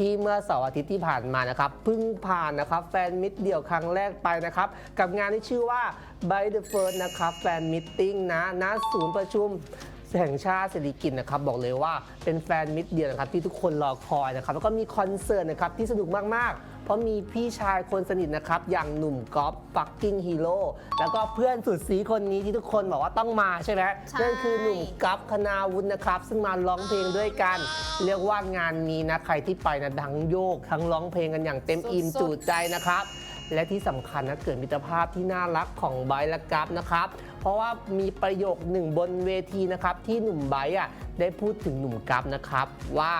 ที่เมื่อเสาร์อาทิตย์ที่ผ่านมานะครับเพิ่งผ่านนะครับแฟนมิตรเดี่ยวครั้งแรกไปนะครับกับงานที่ชื่อว่า By the First นะครับแฟนมิตติ้งนะณศูนย์ประชุม แห่งชาติเศรษฐกิจนะครับบอกเลยว่าเป็นแฟนมิตรเดียวนะครับที่ทุกคนรอคอยนะครับแล้วก็มีคอนเสิร์ตนะครับที่สนุกมากๆ เพราะมีพี่ชายคนสนิทนะครับอย่างหนุ่มก๊อฟฟักกิ้งฮีโร่แล้วก็เพื่อนสุดสีคนนี้ที่ทุกคนบอกว่าต้องมาใช่ไหมใช่ นั่นคือหนุ่มกัฟคณาวุฒินะครับ ซึ่งมาร้องเพลงด้วยกัน เรียกว่างานนี้นะใครที่ไปนะดังโยกทั้งร้องเพลงกันอย่างเต็มอิ่มสุดๆ จุใจนะครับ และที่สำคัญนะเกิดมิตรภาพที่น่ารักของไบร์ทและกัฟนะครับ เพราะว่ามีประโยคหนึ่งบนเวทีนะครับที่หนุ่มไบร์ทอะได้พูดถึงหนุ่มกัฟนะครับว่า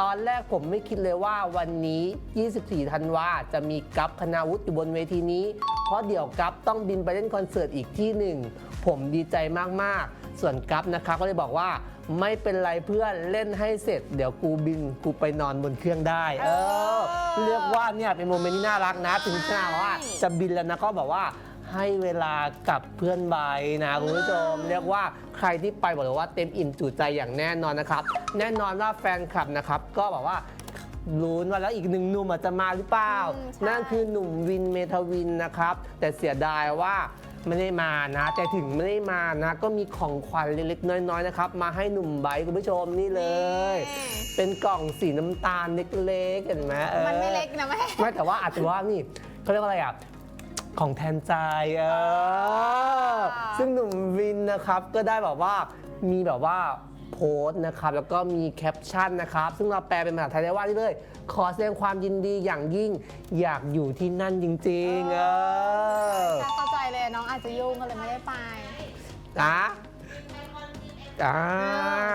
ตอนแรกผมไม่คิดเลยว่าวันนี้ 24 ธันวาจะมีกัฟคณาวุฒิอยู่บนเวทีนี้ เพราะเดี๋ยวกัฟต้องบินไปเล่นคอนเสิร์ตอีกที่หนึ่ง ผมดีใจมาก ๆ ส่วนกัฟนะครับก็เลยบอกว่าไม่เป็นไรเพื่อนเล่นให้เสร็จ เดี๋ยวกูบินกูไปนอนบนเครื่องได้ เออ เรียกว่าเนี่ยเป็นโมเมนต์ที่น่ารักนะ ถึงขนาดว่าจะบินแล้วนะก็บอกว่า ให้เวลากับเพื่อนใบนะคุณผู้ชม เรียกว่าใครที่ไปบอกเลยว่าเต็มอิ่มจุใจอย่างแน่นอนนะครับ แน่นอนว่าแฟนคลับนะครับ ก็บอกว่าลุ้นว่าแล้วอีกหนึ่งหนุ่มอาจจะมาหรือเปล่า อืมใช่ นั่นคือหนุ่มวินเมทวินนะครับ แต่เสียดายว่าไม่ได้มานะ แต่ถึงไม่ได้มานะ ก็มีของขวัญเล็กๆน้อยๆนะครับ มาให้หนุ่มไบร์ทคุณผู้ชมนี่เลย เป็นกล่องสีน้ำตาลเล็กๆเห็นไหมออ มันไม่เล็กนะแม่ ไม่แต่ว่าอาจจะว่านี่เขาเรียกว่าอะไรอะ ของแทนใจเออซึ่งหนุ่มวินนะครับก็ได้แบบว่ามีแบบว่าโพสต์นะครับแล้วก็มีแคปชั่นนะครับ ซึ่งเราแปลเป็นภาษาไทยได้ว่านี่เลย ขอแสดงความยินดีอย่างยิ่งอยากอยู่ที่นั่นจริง ๆ เออเข้าใจเลยน้องอาจจะยุ่งก็เลยไม่ได้ไปนะอ่า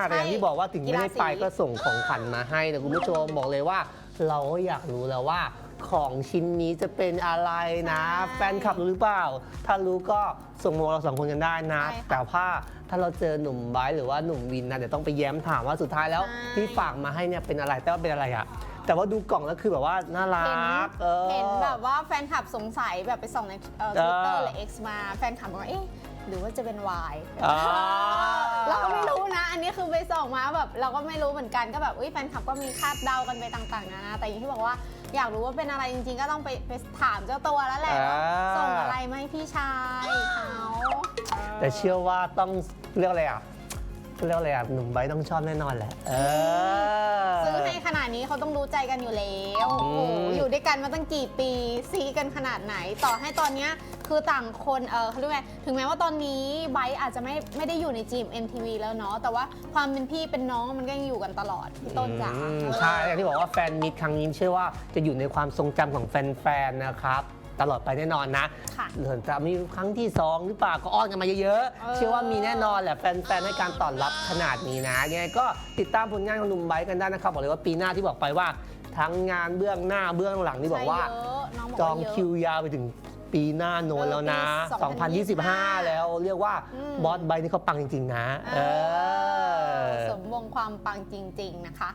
ใช่แต่อย่างที่บอกว่าถึงไม่ได้ไปกีฬาสีก็ส่งของขวัญมาให้นะคุณผู้ชมบอกเลยว่า เราก็อยากรู้แล้วว่า ของชิ้นนี้จะเป็นอะไรนะแฟนคลับรู้หรือเปล่า ถ้ารู้ก็ส่งมาบอกเราสองคนกันได้นะ ใช่ค่ะแต่ว่าถ้าเราเจอหนุ่มไบร์ทหรือว่าหนุ่มวินนะเดี๋ยวต้องไปแย้มถามว่าสุดท้ายแล้ว ใช่ ที่ฝากมาให้เนี่ยเป็นอะไรแต่ว่าเป็นอะไรอะแต่ว่าดูกล่องแล้วคือแบบว่าน่ารัเห็นกออ เห็นแบบว่าแฟนคลับสงสัยแบบไปส่องในทวิตเตอเอร์อหรือ X มาแฟนคลับบอกว่าเอ๊ะหรือว่าจะเป็นวาย อ่า เราก็ไม่รู้นะ อันนี้คือไปส่องมาแบบเราก็ไม่รู้เหมือนกันก็แบบอุ้ยแฟนคลับก็มีคาดเดากันไปต่างๆนานาแต่อย่างที่บอกว่าอยากรู้ว่าเป็นอะไรจริงๆ ก็ต้องไปไปถามเจ้าตัวแล้วแหละว่าอ่า ส่งอะไรมาให้พี่ชายเขาแต่เชื่อว่าต้องเรียกอะไรอะเรียกอะไรอะหนุ่มไบร์ทต้องชอบแน่นอนแหละเออ ซื้อให้ขนาดนี้เขาต้องรู้ใจกันอยู่แล้วอืโอ้มโหอยู่ด้วยกันมาตั้งกี่ปีซีกันขนาดไหน ต่อให้ตอนเนี้ย คือต่างคนเออเขาเรียกว่าไงถึงแม้ว่าตอนนี้ไบร์ทอาจจะไม่ไม่ได้อยู่ในจีม MTV แล้วเนาะแต่ว่าความเป็นพี่เป็นน้องมันก็ยังอยู่กันตลอดพี่ต้นจ๋าอืมใช่อย่างที่บอกว่าแฟนมิตรครั้งนี้เชื่อว่าจะอยู่ในความทรงจำของแฟนๆนะครับ ตลอดไปแน่นอนนะค่ะหรือจะมีครั้งที่2หรือเปล่าก็อ้อนกันมาเยอะเออ ๆ เชื่อว่ามีแน่นอนแหละแฟนๆให้การตอบรับขนาดนี้นะยังไงก็ติดตามผลงานของหนุ่มไบร์ทกันได้นะครับบอกเลยว่าปีหน้าที่บอกไปว่า ทั้งงานเบื้องหน้าเบื้องหลังที่บอกว่า ใช่เยอะน้องบอกจองว่าเยอะคิวยาวไปถึง ปีหน้าโน้นแล้วนะ เออปี2025 แล้วเรียกว่าอืม บอสไบร์ทนี่เขาปังจริง ๆ นะ เอเออ สมวงความปังจริง ๆ นะคะ